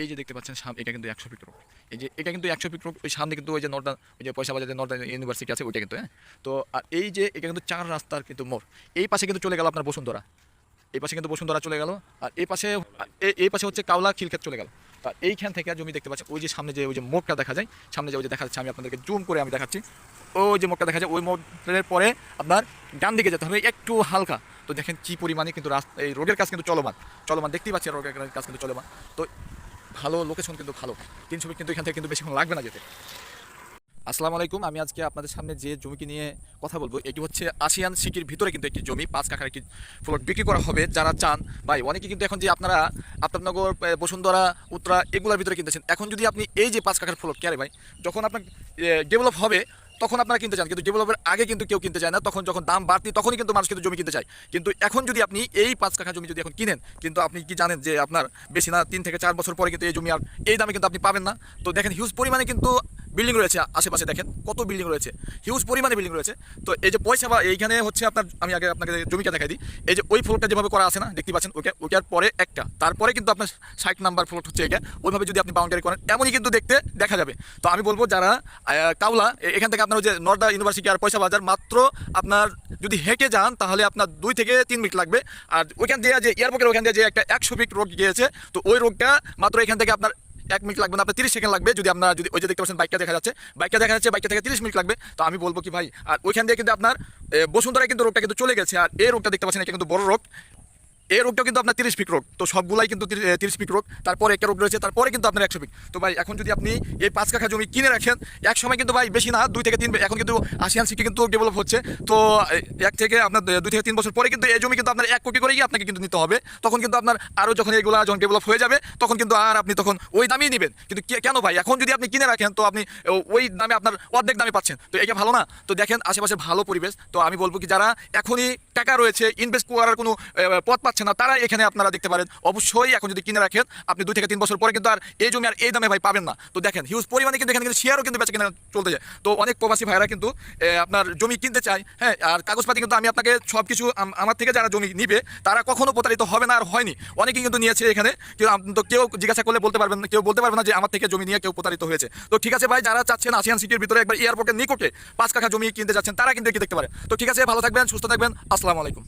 এই যে দেখতে পাচ্ছেন সামনে এটা কিন্তু একশো ফিট রোড। এই যে, এটা কিন্তু একশো ফিট রোড, ওই সামনে কিন্তু ওই যে নর্দার্ন ওই যে পয়সা বাজারে নর্দার্ন ইউনিভার্সিটি আছে, ওইটা কিন্তু হ্যাঁ? তো, আর এই যে, এটা কিন্তু চার রাস্তার কিন্তু মোড়। এই পাশে কিন্তু চলে গেল আপনার বসুন্ধরা। এই পাশে কিন্তু বসুন্ধরা চলে গেল, আর এই পাশে এই পাশে হচ্ছে কাওলা খিলক্ষেত চলে গেল। আর এইখান থেকে জমি দেখতে পাচ্ছেন, ওই যে সামনে যে, ওই যে মোড়টা দেখা যায়, সামনে যে ওই যে দেখা যাচ্ছে আমি আপনাদেরকে জুম করে আমি দেখাচ্ছি। ওই যে মোড়টা দেখা যায়, ওই মোড়ের পরে আপনার ডান দিকে যেতে হবে, একটু হালকা। তো দেখেন কি পরিমাণে কিন্তু রাস্তা, এই রোডের কাজ কিন্তু চলমান। চলমান, দেখতেই পাচ্ছি রোডের কাজ কিন্তু চলমান। তো ভালো লোকেশন কিন্তু ভালো। তিন ছবি কিন্তু এখান থেকে কিন্তু বেশিক্ষণ লাগবে না যেতে। আসসালামু আলাইকুম আমি আজকে আপনাদের সামনে যে জমিকে নিয়ে কথা বলব, এটি হচ্ছে আসিয়ান সিটির ভিতরে কিন্তু একটি জমি, পাঁচ কাকার একটি ফ্লট বিক্রি করা হবে, যারা চান। ভাই, অনেকে কিন্তু এখন যে আপনারা আপনারনগর বসুন্ধরা, উত্তরা, এগুলোর ভিতরে কিনতেছেন। এখন যদি আপনি এই যে পাঁচ কাকার ফ্লট কে ভাই? যখন আপনার ডেভেলপ হবে তখন আপনারা কিনতে চান। কিন্তু ডেভেলপের আগে কিন্তু কেউ কিনতে চায় না। তখন যখন দাম বাড়তি, তখনই কিন্তু মানুষ কিন্তু জমি কিনতে চায়। কিন্তু এখন যদি আপনি এই পাঁচ কাঠা জমি যদি এখন কিনেন, কিন্তু আপনি কি জানেন যে আপনার বেশি না, তিন থেকে চার বছর পরে কিন্তু এই জমি আর এই দামে কিন্তু আপনি পাবেন না। তো দেখেন হিউজ পরিমাণে কিন্তু বিল্ডিং রয়েছে আশেপাশে, দেখেন কত বিল্ডিং রয়েছে। হিউজ পরিমাণে বিল্ডিং রয়েছে। তো এই যে পয়সা বা এইখানে হচ্ছে আপনার, আমি আগে আপনাকে জমিটা দেখাই দিই, এই যে ওই ফ্লোরটা যেভাবে করা আছে না, দেখতে পাচ্ছেন, ওকে, ওটার পরে একটা। তারপরে কিন্তু আপনার ষাট নাম্বার ফ্লোর হচ্ছে এটা। ওইভাবে যদি আপনি বাউন্ডারি করেন, এমনই কিন্তু দেখতে দেখা যাবে। তো আমি বলব যারা কাউলা এখান থেকে আপনার ওই যে নর্দা ইউনিভার্সিটি আর পয়সা বাজার, মাত্র আপনার যদি হেঁটে যান, তাহলে আপনার দুই থেকে তিন মিনিট লাগবে। আর ওইখান দিয়ে যে এয়ারপোর্টের ওইখান দিয়ে যে একটা একশো ফিট রোগ গিয়েছে, তো ওই রোগটা মাত্র এখান থেকে আপনার এক মিনিট লাগবে না, আপনার তিরিশ সেকেন্ড লাগবে। যদি আপনার যদি ওই যে দেখতে পাচ্ছেন, বাইকটা দেখা যাচ্ছে। বাইকটা দেখা যাচ্ছে, বাইকটা থেকে তিরিশ মিনিট লাগবে। তো আমি বলব কি ভাই, আর ওইখান দিয়ে কিন্তু আপনার বসুন্ধরা কিন্তু রোগটা কিন্তু চলে গেছে। আর এই রোগটা দেখতে পাচ্ছেন, এটা কিন্তু বড় রোগ এই রোগটা কিন্তু আপনার তিরিশ ফিট রোগ। তো সবগুলাই কিন্তু তিরিশ ফিট রোগ। তারপরে একটা রোগ রয়েছে, তারপরে কিন্তু আপনার একশো ফিট তো ভাই, এখন যদি আপনি এই পাঁচ কাঠা জমি কিনে রাখেন, এক সময় কিন্তু ভাই বেশি না, দুই থেকে তিন এখন কিন্তু আসিয়ান সিটি কিন্তু ডেভেলপ হচ্ছে। তো এক থেকে আপনার দুই থেকে তিন বছর পরে কিন্তু এই জমি কিন্তু আপনার এক কোটি করে গিয়ে আপনাকে কিন্তু নিতে হবে। তখন কিন্তু আপনার আরও যখন এগুলো যখন ডেভেলপ হয়ে যাবে, তখন কিন্তু আর আপনি তখন ওই দামেই নেবেন। কিন্তু কেন ভাই? এখন যদি আপনি কিনে রাখেন, তো আপনি ওই দামে আপনার অর্ধেক দামে পাচ্ছেন। তো এটা ভালো না। তো দেখেন, আশেপাশে ভালো পরিবেশ। তো আমি বলব কি, যারা এখনই টাকা রয়েছে ইনভেস্ট করার কোনো পথ পাচ্ছে না তারা এখানে আপনারা দেখতে পারেন। অবশ্যই এখন যদি কিনে রাখেন, আপনি দুই থেকে তিন বছর পরে কিন্তু আর এই জমি আর এই দামে ভাই পাবেন না। তো দেখেন হিউজ পরিমাণে কিন্তু এখানে কিন্তু শেয়ারও কিন্তু বেচা কিনা চলতে যায়। তো অনেক প্রবাসী ভাইরা কিন্তু আপনার জমি কিনতে চায় হ্যাঁ আর কাগজপাতি কিন্তু আমি আপনাকে সব কিছু আমার থেকে যারা জমি নিবে, তারা কখনো প্রতারিত হবে না আর হয়নি। অনেকেই কিন্তু নিয়েছে এখানে, কেউ তো কেউ জিজ্ঞাসা করলে বলতে পারবেন কেউ বলতে পারবে না যে আমার থেকে জমি নিয়ে কেউ প্রতারিত হয়েছে। তো ঠিক আছে ভাই, যারা চাচ্ছেন আসিয়ান সিটির ভিতরে একবার এয়ারপোর্টের নিকটে পাঁচ কাঠা জমি কিনতে যাচ্ছেন, তারা কিন্তু কি দেখতে পারে তো ঠিক আছে, ভালো থাকবেন, সুস্থ থাকবেন, আসসালামু আলাইকুম।